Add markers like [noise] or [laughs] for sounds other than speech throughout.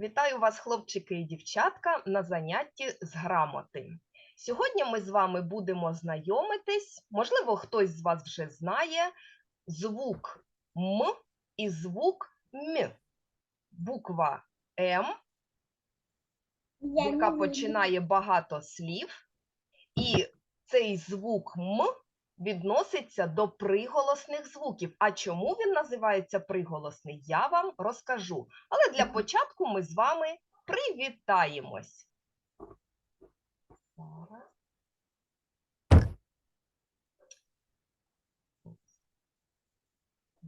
Вітаю вас, хлопчики і дівчатка, на занятті з грамоти. Сьогодні ми з вами будемо знайомитись, можливо, хтось з вас вже знає звук М і звук М. Буква М, яка починає багато слів, і цей звук М відноситься до приголосних звуків. А чому він називається приголосний, я вам розкажу. Але для початку ми з вами привітаємось.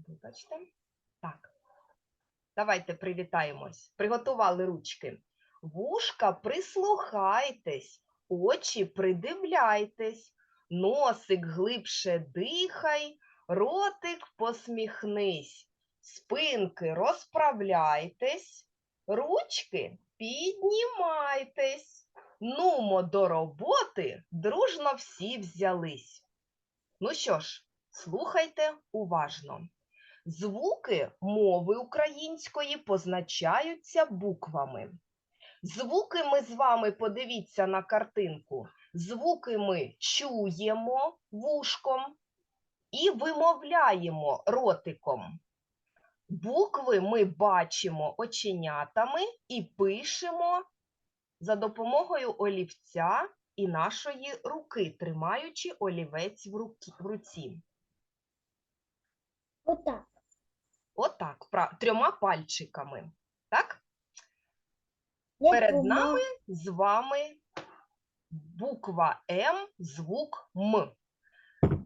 Вибачте. Так. Давайте привітаємось. Приготували ручки. Вушка прислухайтесь, очі придивляйтесь, носик глибше дихай, ротик посміхнись, спинки розправляйтесь, ручки піднімайтесь. Нумо до роботи, дружно всі взялись. Ну що ж, слухайте уважно. Звуки мови української позначаються буквами. Звуки ми з вами подивіться на картинку. Звуки ми чуємо вушком і вимовляємо ротиком. Букви ми бачимо оченятами і пишемо за допомогою олівця і нашої руки, тримаючи олівець в руки- в руці. Отак. Отак, трьома пальчиками. Так? Як Перед у мам- нами з вами буква М, звук М.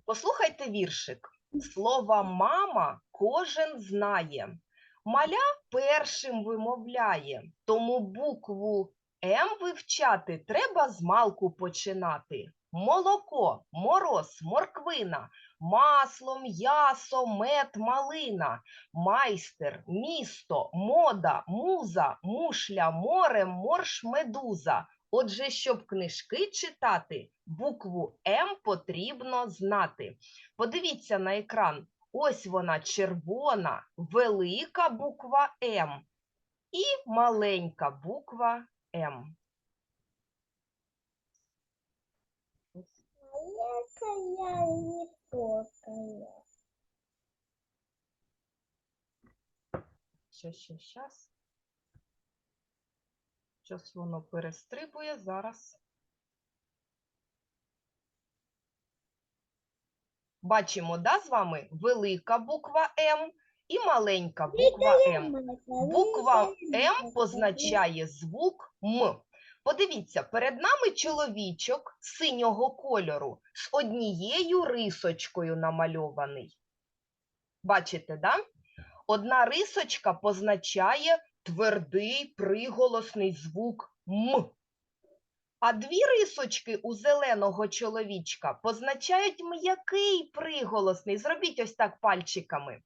Послухайте віршик. Слова мама кожен знає. Маля першим вимовляє, тому букву М вивчати треба з малку починати. Молоко, мороз, морквина, масло, м'ясо, мед, малина, майстер, місто, мода, муза, мушля, море, морж, медуза. Отже, щоб книжки читати, букву М потрібно знати. Подивіться на екран. Ось вона червона, велика буква М і маленька буква М. Маленькая и высокая. Ще, ще, щас. Щось воно перестрибує зараз. Бачимо, да, з вами велика буква М і маленька буква М. Буква М позначає звук М. Подивіться, перед нами чоловічок синього кольору з однією рисочкою намальований. Бачите, да? Одна рисочка позначає твердий приголосний звук М. А дві рисочки у зеленого чоловічка позначають м'який приголосний. Зробіть ось так пальчиками.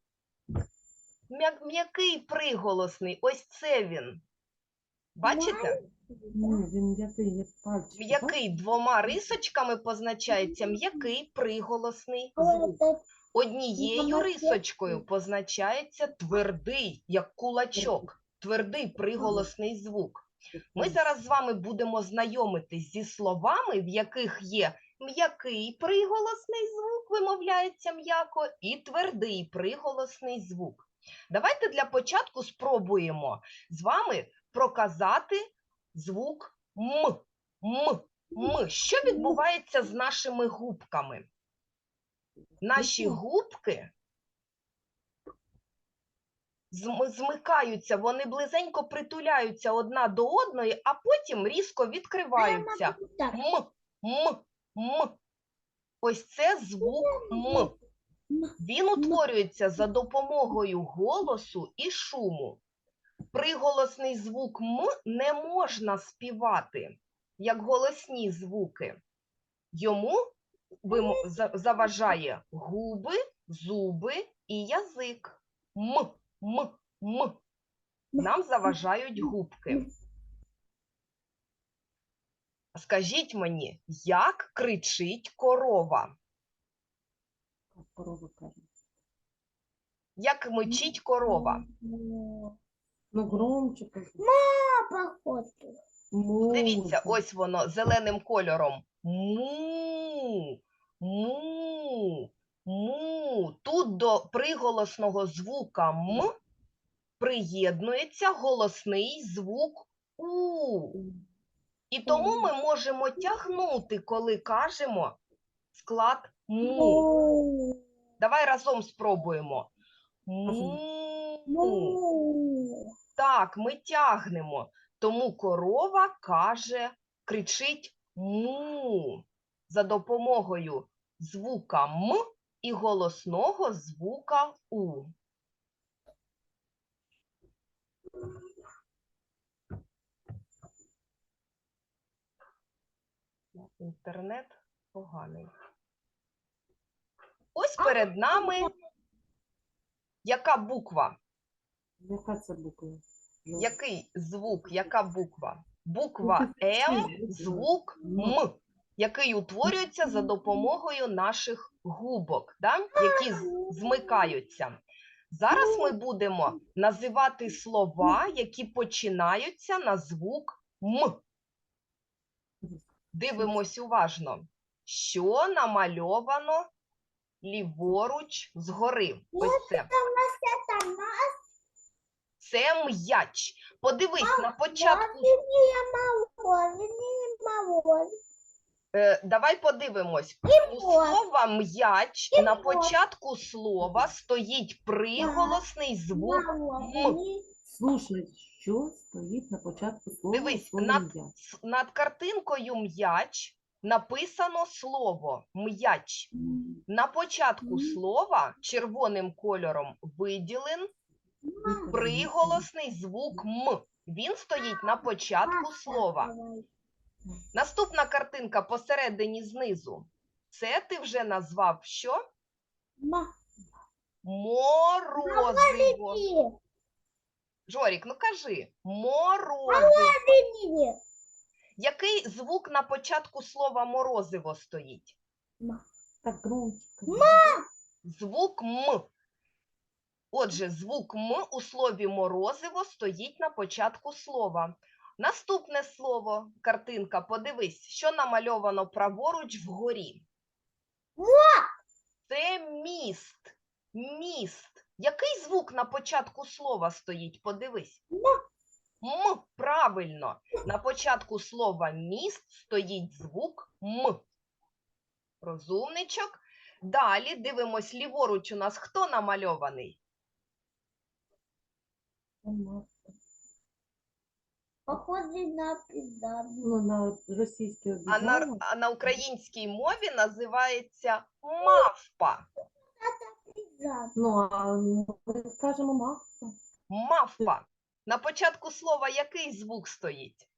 М'який приголосний, ось це він. Бачите? М'який, двома рисочками позначається м'який приголосний звук. Однією рисочкою позначається твердий, як кулачок, твердий приголосний звук. Ми зараз з вами будемо знайомитись зі словами, в яких є м'який приголосний звук, вимовляється м'яко, і твердий приголосний звук. Давайте для початку спробуємо з вами проказати звук М. М. М. Що відбувається з нашими губками? Наші губки змикаються, вони близенько притуляються одна до одної, а потім різко відкриваються. М, м, м. Ось це звук М. Він утворюється за допомогою голосу і шуму. Приголосний звук М не можна співати, як голосні звуки. Йому заважає губи, зуби і язик. М, м, м. Нам заважають губки. Скажіть мені, як кричить корова? Корова каже. Як мичить корова? Ну, громче кажи. Папа. Дивіться, ось воно зеленим кольором. Му, му, му. Тут до приголосного звука м приєднується голосний звук у. І тому ми можемо тягнути, коли кажемо склад му. Давай разом спробуємо. Му. Так, ми тягнемо. Тому корова каже, кричить му за допомогою звука м і голосного звука у. Інтернет поганий. Ось перед нами яка буква? Яка це буква? Ну, Який звук, яка буква? Буква Ну, М, звук М, який утворюється за допомогою наших губок, да? які змикаються. Зараз ми будемо називати слова, які починаються на звук М. Дивимось уважно, що намальовано ліворуч згори. Ось це. Це м'яч. Подивись на початку. Е, давай подивимось. У слова м'яч на початку слова стоїть приголосний звук. Мороженое. Слушай, що стоїть на початку слова Дивись, над, над картинкою м'яч написано слово м'яч. На початку слова червоним кольором виділен приголосний звук м. Він стоїть на початку слова. Наступна картинка посередині знизу. Це ти вже назвав що? Ма- Морозиво. Жорік, ну кажи, морозиво. Який звук на початку слова морозиво стоїть? Громче. Звук м. Отже, звук м у слові морозиво стоїть на початку слова. Наступне слово, картинка, подивись, що намальовано праворуч вгорі. Це міст. Міст. Який звук на початку слова стоїть? Подивись. М. Правильно. На початку слова міст стоїть звук М. Розумничок. Далі дивимось ліворуч у нас хто намальований? Похоже на пизду. Ну, на російській А на, а на українській мові називається мавпа. Ну, а ми скажемо маска. Мавпа. На початку слова який звук стоїть?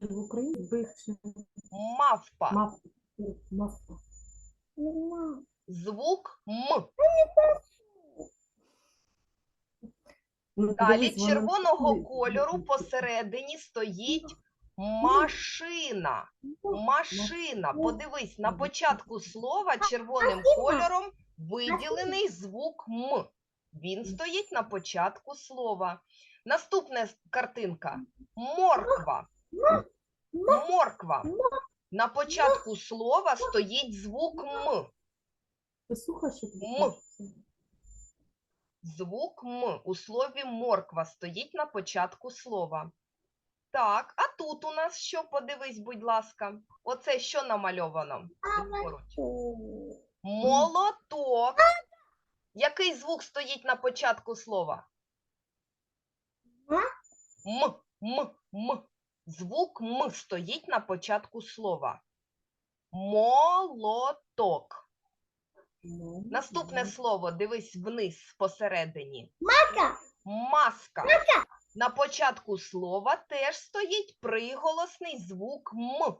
В Україні бивши Мавпа. Мавка. Нема. Звук М. Ну, Далі дивись, вона червоного кольору посередині стоїть машина. Машина. Подивись, на початку слова червоним кольором виділений звук М. Він стоїть на початку слова. Наступна с- картинка. Морква. Морква. На початку слова стоїть звук М. Ти слухаєш, що М. кажеться? Звук М у слові морква стоїть на початку слова. Так, а тут у нас що? Подивись, будь ласка. Оце що намальовано? Молоток. Який звук стоїть на початку слова? М, м, м. Звук М стоїть на початку слова. Молоток. Наступне слово, дивись вниз посередині. Мака. Маска. На початку слова теж стоїть приголосний звук М.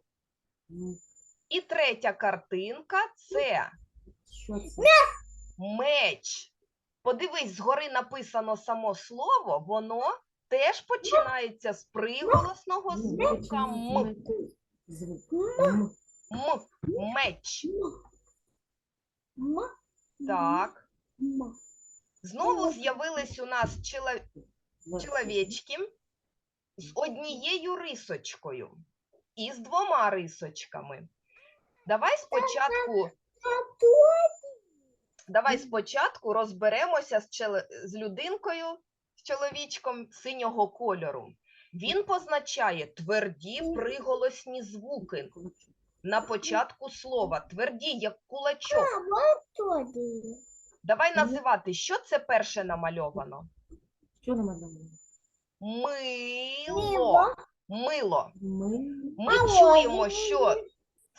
І третя картинка це Що це? меч. Подивись, згори написано само слово, воно теж починається з приголосного звука М. Звук. М. М. Меч. Ма. Так. Ма. Знову з'явились у нас чело- чоловічки з однією рисочкою і з двома рисочками. Давай спочатку, давай спочатку розберемося з, челе- з людинкою, з чоловічком синього кольору. Він позначає тверді приголосні звуки на початку слова, тверді, як кулачок. Давай називати, що це перше намальовано? Що намалювали? Мило. Мило. Мило. Ми Ми чуємо, що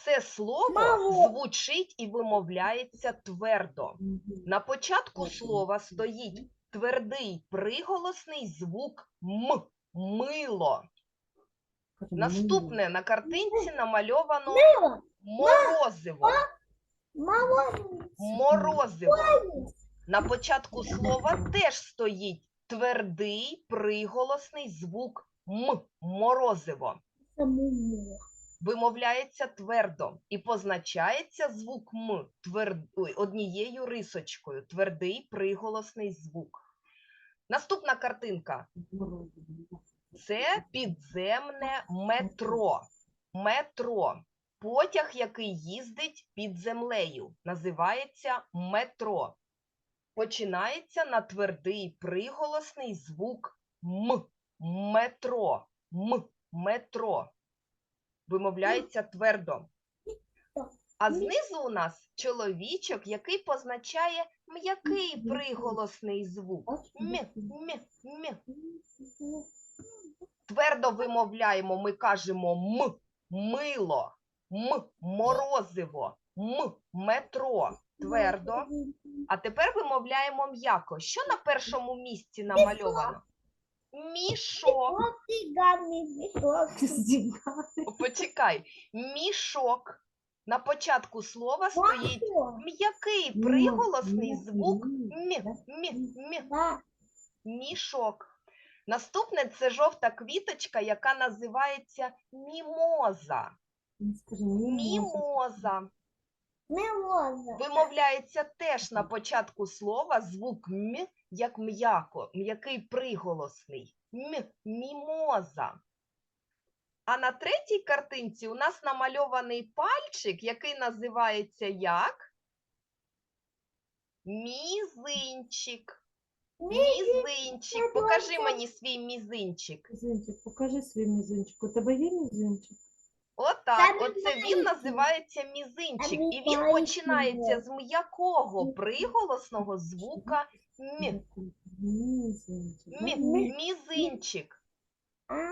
це слово звучить і вимовляється твердо. На початку слова стоїть твердий приголосний звук м. Мило. Наступне на картинці намальовано морозиво. Морозиво. На початку слова теж стоїть твердий приголосний звук м. Морозиво. Вимовляється твердо і позначається звук м твер... Однією рисочкою. Твердий приголосний звук. Наступна картинка. Це підземне метро. Метро. Потяг, який їздить під землею, називається метро. Починається на твердий приголосний звук м. Метро. М. Метро. Вимовляється твердо. А знизу у нас чоловічок, який позначає м'який приголосний звук. М, м, м. Твердо вимовляємо, ми кажемо м, мило, м, морозиво, м, метро. Твердо. А тепер вимовляємо м'яко. Що на першому місці намальовано? Мішок. Почекай. Мішок. На початку слова стоїть м'який приголосний м, звук м, мі. Да. Мішок. Наступне це жовта квіточка, яка називається мімоза. Мімоза. Мімоза. Вимовляється теж на початку слова звук м, як м'яко, м'який приголосний. М, мімоза. А на третій картинці у нас намальований пальчик, який називається як? Мізинчик. Мізинчик. Покажи мені свій мізинчик. Мізинчик, покажи свій мізинчик. У тебе є мізинчик? Отак, оце він називається мізинчик. І він починається з м'якого приголосного звука. Мізинчик. Мі- Мі- Мізинчик.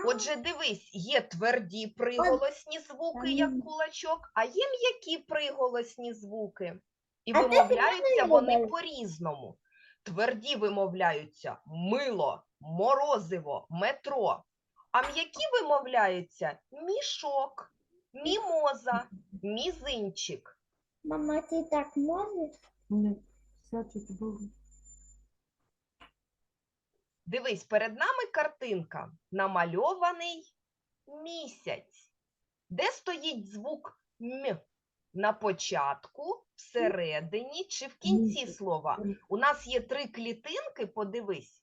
Отже, дивись, є тверді приголосні звуки, як кулачок, а є м'які приголосні звуки. І вимовляються вони по-різному. Тверді вимовляються мило, морозиво, метро. А м'які вимовляються мішок, мімоза, мізинчик. Мама, ти так можеш? Ні, сядь було. Дивись, перед нами картинка. Намальований місяць. Де стоїть звук м? На початку, всередині чи в кінці слова? У нас є три клітинки, подивись.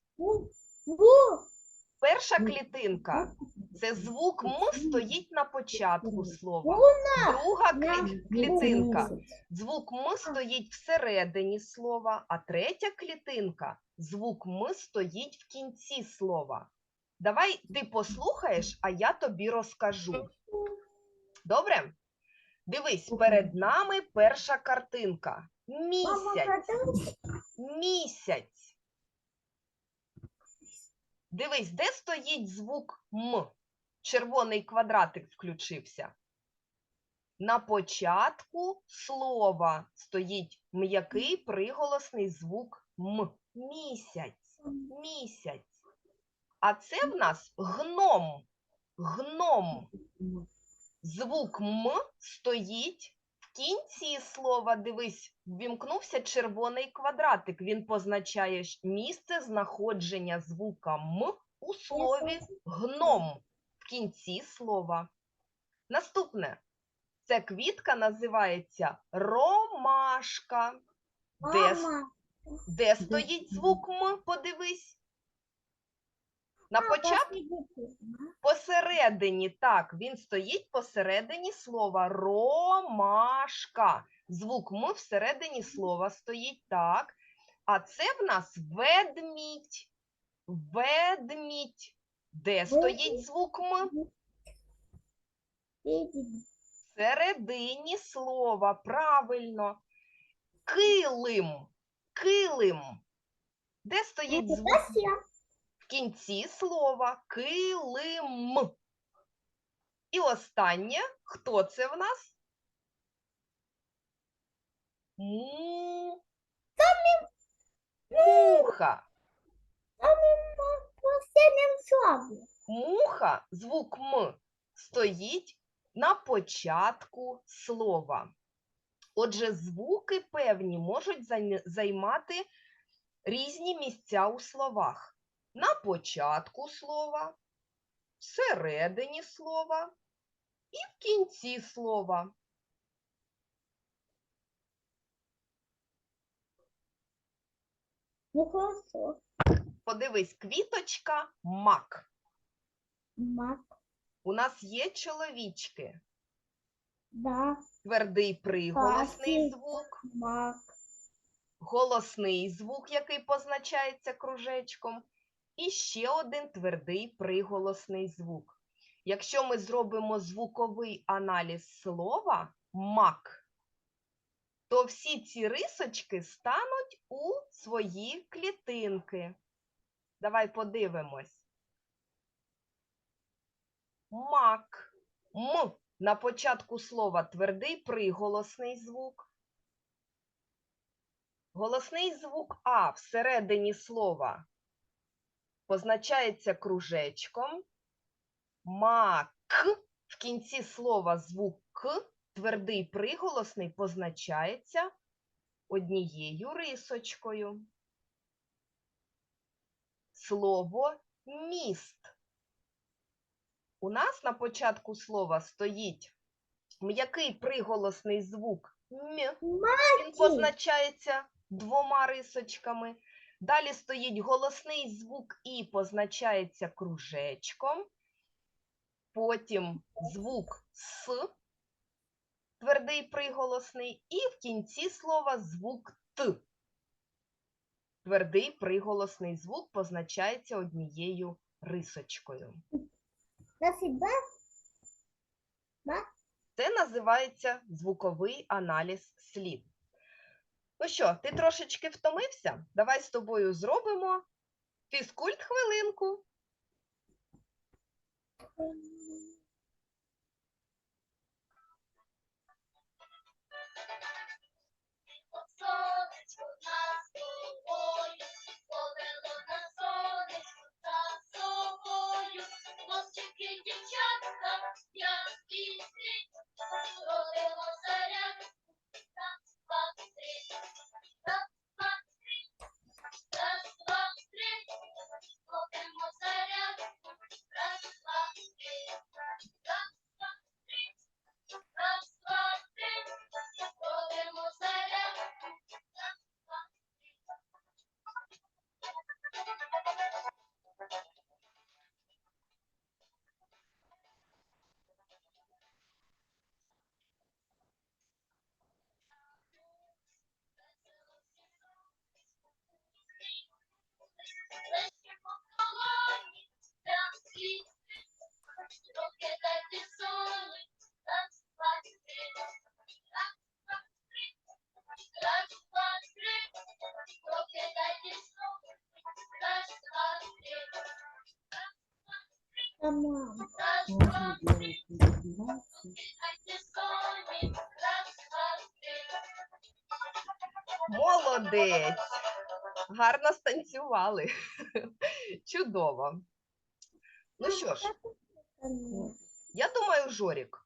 Перша клітинка це звук м стоїть на початку слова. Друга клітинка. Звук м стоїть всередині слова, а третя клітинка звук м стоїть в кінці слова. Давай ти послухаєш, а я тобі розкажу. Добре? Дивись, перед нами перша картинка. Місяць. Місяць. Дивись, де стоїть звук М? Червоний квадратик включився. На початку слова стоїть м'який приголосний звук М. Місяць. Місяць. А це в нас гном. Гном. Звук М стоїть в кінці слова. Дивись, ввімкнувся червоний квадратик. Він позначає місце знаходження звука М у слові гном в кінці слова. Наступне. Ця квітка називається ромашка. Де, де стоїть звук М? Подивись. На початку посередині, так, він стоїть посередині слова ромашка. Звук М всередині слова стоїть так. А це в нас ведмідь. Ведмідь. Де стоїть звук М? Всередині слова. Правильно. Килим. Килим. Де стоїть звук кінці слова? Килим. І останнє, хто це в нас? Му. Муха. Муха, звук М, стоїть на початку слова. Отже, звуки певні можуть займати різні місця у словах. На початку слова, всередині слова і в кінці слова. Ну хорошо. Подивись, квіточка мак. Мак. У нас є чоловічки. Да. Твердий приголосний звук. Мак. голосний звук, який позначається кружечком, і ще один твердий приголосний звук. Якщо ми зробимо звуковий аналіз слова мак, то всі ці рисочки стануть у свої клітинки. Давай подивимось. Мак. М. На початку слова твердий приголосний звук. Голосний звук А всередині слова позначається кружечком. Мак в кінці слова звук К, твердий приголосний, позначається однією рисочкою. Слово міст. У нас на початку слова стоїть м'який приголосний звук м. Він позначається двома рисочками. Далі стоїть голосний звук І позначається кружечком. Потім звук С, твердий приголосний, і в кінці слова звук Т. Твердий приголосний звук позначається однією рисочкою. Це називається звуковий аналіз слів. Ну що, ти трошечки втомився? Давай з тобою зробимо фізкульт хвилинку. Дівчатка, я пісні, робимо зарядку. Молодець! Гарно станцювали. [laughs] Чудово. Ну що ж, я думаю, Жорік,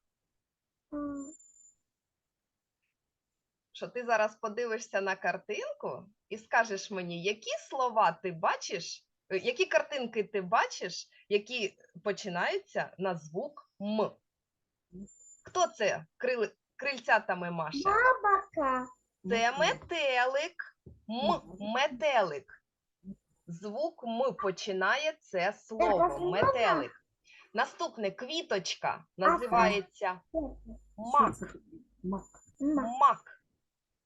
що ти зараз подивишся на картинку і скажеш мені, які слова ти бачиш, е, які картинки ти бачиш, які починаються на звук М. Хто це крили, крильцятами Маша? Бабака. Це метелик. М. Метелик. Звук М починає це слово. Метелик. Наступне квіточка називається мак. Мак.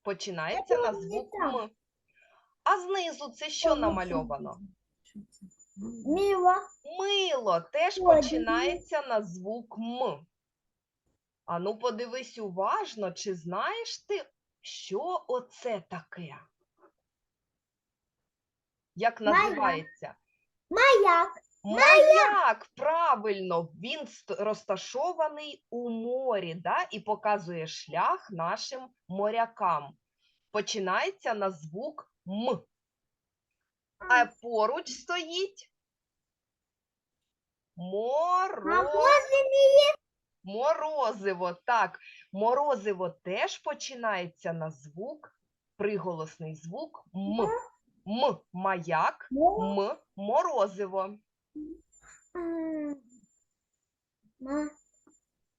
Починається на звук. М. А знизу це що намальовано? Що це? М. Мило. Теж Ой, починається на звук М. Ану, подивись уважно, чи знаєш ти, що оце таке? Як називається? Маяк. Маяк, правильно, він розташований у морі, да, і показує шлях нашим морякам. Починається на звук М. А поруч стоїть моро... морозиво. Так, морозиво теж починається на звук, приголосний звук М. М маяк, М морозиво.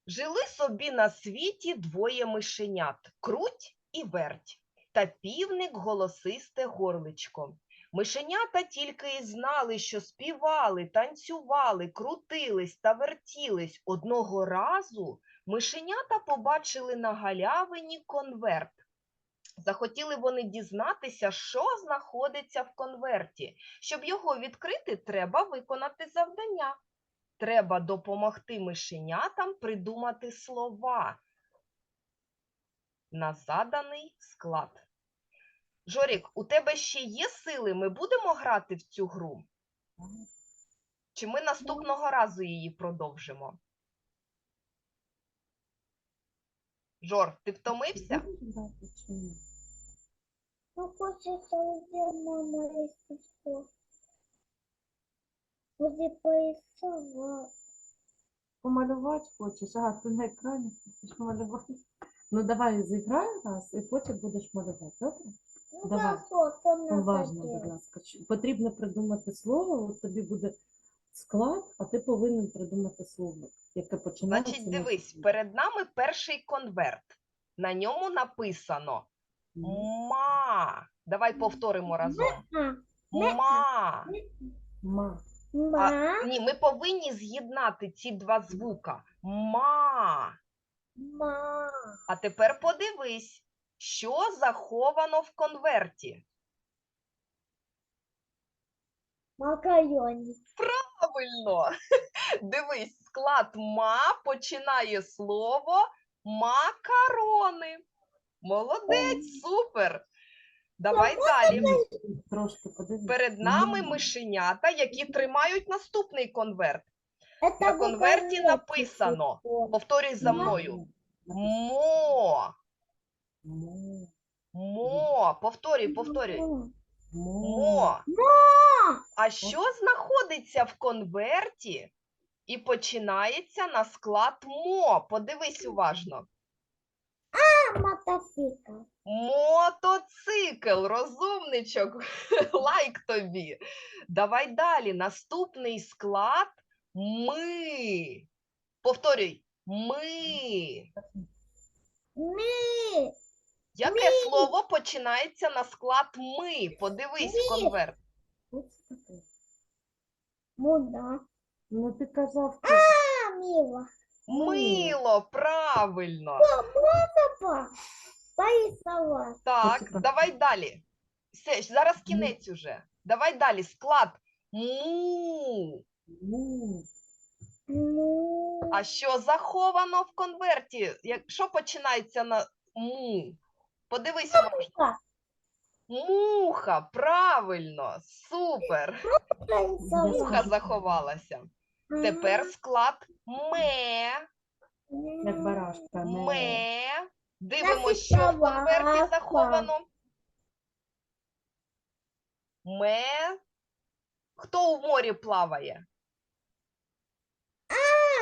Жили собі на світі двоє мишенят круть і верть, та півник голосисте горличко. Мишенята тільки і знали, що співали, танцювали, крутились та вертілись. Одного разу мишенята побачили на галявині конверт. Захотіли вони дізнатися, що знаходиться в конверті. Щоб його відкрити, треба виконати завдання. Треба допомогти мишенятам придумати слова на заданий склад. Жорік, у тебе ще є сили? Ми будемо грати в цю гру? Чи ми наступного разу її продовжимо? Жор, ти втомився? Ну, хочется где мама рисовала. Будет порисовать. Помалювати хочеш? А, ти на екрані хочеш малювати? Ну давай зіграй раз і потім будеш малювати, добре? Ну, Давай. что надо Уважно, будь ласка. Потрібно придумати слово, от тобі буде склад, а ти повинен придумати слово, яке починається. Значить, на дивись, перед нами перший конверт. На ньому написано ма. Давай повторимо разом. Ма. Ма. ма, Ні, ми повинні з'єднати ці два звука. Ма. ма, А тепер подивись, що заховано в конверті. макарони. Правильно. [laughs] Дивись, склад ма починає слово макарони. Молодець, супер. Давай далі. Трошки подивись. Перед нами мишенята, які тримають наступний конверт. На конверті написано. Повторюй за мною. Мо. Мо. Мо. Повторюй, повторюй. Мо. Мо. А що знаходиться в конверті і починається на склад мо? Подивись уважно. А, мотоцикл. Мотоцикл, розумничок, [laughs] лайк тобі. Давай далі. Наступний склад ми. Повторюй, ми. Ми. Яке слово починається на склад ми? Подивись в Ми. конверт. Що? Муда. Ну ти казав, А, мило. Мило, правильно. Папа. Порисовать. Так, давай далі. Все, зараз кінець уже. Давай далі. Склад му. Ну. А що заховано в конверті? Якщо починається на му? Подивись уважно. Муха. Муха, правильно, супер. Муха заховалася. Тепер склад ме. як барашка. Ме. Дивимось, що в конверті заховано. Ме. Хто в морі плаває?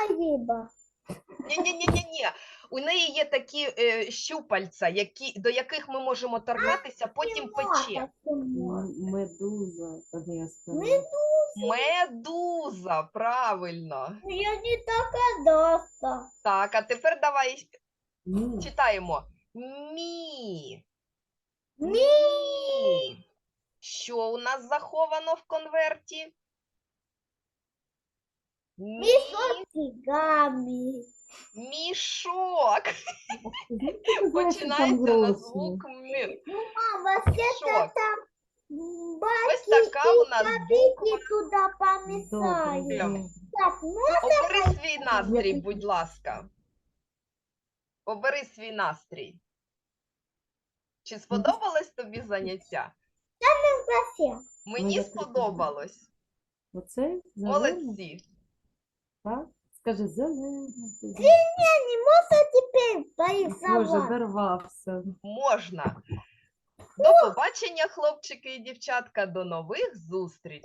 Риба. Ні-ні-ні-ні. У неї є такі е, щупальця, які, до яких ми можемо торкатися, потім пече. Медуза. я скажу. Медуза. Медуза, правильно. Я не догадался. Так, а тепер давай Ні. читаємо. Мі. Ми. Що у нас заховано в конверті? Мі... Фігами. Мішок. Починається на звук М. Мама, все Мішок. там Ось така у нас буква. и туда помешают. Добре, добре. Так, ну Обери свій настрій, будь ласка. Обери свій настрій. Чи сподобалось тобі заняття? совсем. Мені я теж сподобалось. Зелений, Молодці. так? Скажи, зелена Я не могу теперь Боже, дорвався. Можна. До побачення, хлопчики і дівчатка, до нових зустрічей.